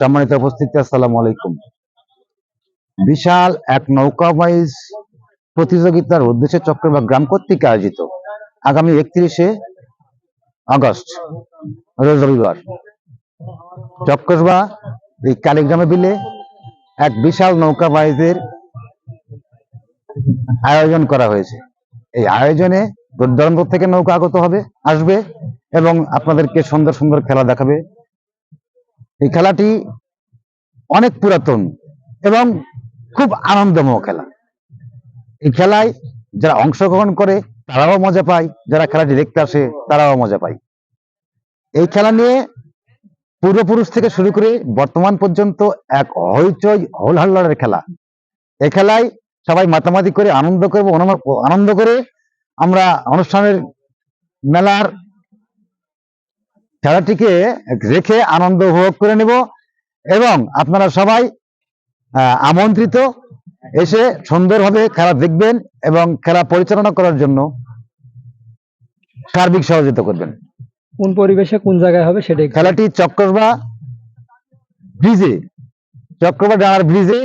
সম্মানিত উপস্থিতি, আসসালামু আলাইকুম। বিশাল এক নৌকা বাইজ প্রতিযোগিতার উদ্দেশ্যে চক্রবাক গ্রাম কর্তৃক আয়োজিত। আগামী একত্রিশে আগস্ট, রবিবার চক্রবা এই কালীগ্রামে বিলে এক বিশাল নৌকা বাইজের আয়োজন করা হয়েছে। এই আয়োজনে দূর থেকে নৌকা আগত হবে, আসবে এবং আপনাদেরকে সুন্দর সুন্দর খেলা দেখাবে। এই খেলাটি অনেক পুরাতন এবং খুব আনন্দময় খেলা। এই খেলায় যারা অংশগ্রহণ করে, তারাও মজা পায়। যারা খেলাটি দেখতে আসে, তারাও মজা পায়। এই খেলা নিয়ে পূর্বপুরুষ থেকে শুরু করে বর্তমান পর্যন্ত এক হইচই হোলহাল্লারের খেলা। এই খেলায় সবাই মাতামাতি করে আনন্দ অনুমা- আনন্দ করে আমরা অনুষ্ঠানের মেলার খেলাটিকে রেখে আনন্দ উপভোগ করে নেব এবং আপনারা সবাই আমন্ত্রিত এসে সুন্দরভাবে খেলা দেখবেন এবং খেলা পরিচালনা করার জন্য সার্বিক সহযোগিতা করবেন। কোন পরিবেশে কোন জায়গায় হবে সেটাই খেলাটি চক্রবা ব্রিজে চক্রবা ডাঙার ব্রিজে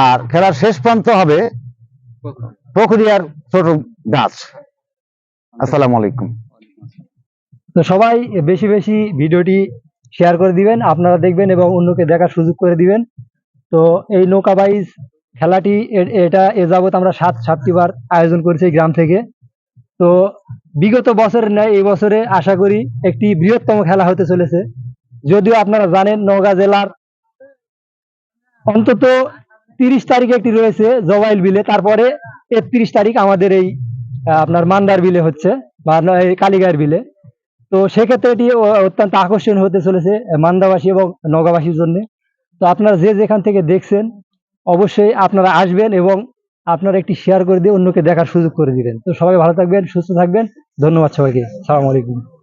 আর খেলার শেষ প্রান্ত হবে প্রক্রিয়ার ছোট গাছ। আসসালামু আলাইকুম। তো সবাই বেশি বেশি ভিডিওটি শেয়ার করে দিবেন, আপনারা দেখবেন এবং অন্যকে দেখার সুযোগ করে দিবেন। তো এই নৌকা বাইজ খেলাটি এটা এ যাবৎ আমরা সাত, সাতটি বার আয়োজন করেছি গ্রাম থেকে। তো বিগত বছরের ন্যায় এই বছরে আশা করি একটি বৃহত্তম খেলা হতে চলেছে। যদিও আপনারা জানেন নওগাঁ জেলার অন্তত তিরিশ তারিখে একটি রয়েছে জবাইল বিলে, তারপরে একত্রিশ তারিখ আমাদের এই আপনার মান্দার বিলে হচ্ছে, বা কালীগাঁয়ের বিলে। তো সেক্ষেত্রে এটি অত্যন্ত আকর্ষণীয় হতে চলেছে মান্দাবাসী এবং নগাবাসীর জন্য। তো আপনারা যে যেখান থেকে দেখছেন, অবশ্যই আপনারা আসবেন এবং আপনারা একটি শেয়ার করে দিয়ে অন্যকে দেখার সুযোগ করে দিবেন। তো সবাই ভালো থাকবেন, সুস্থ থাকবেন। ধন্যবাদ সবাইকে। সালাম আলাইকুম।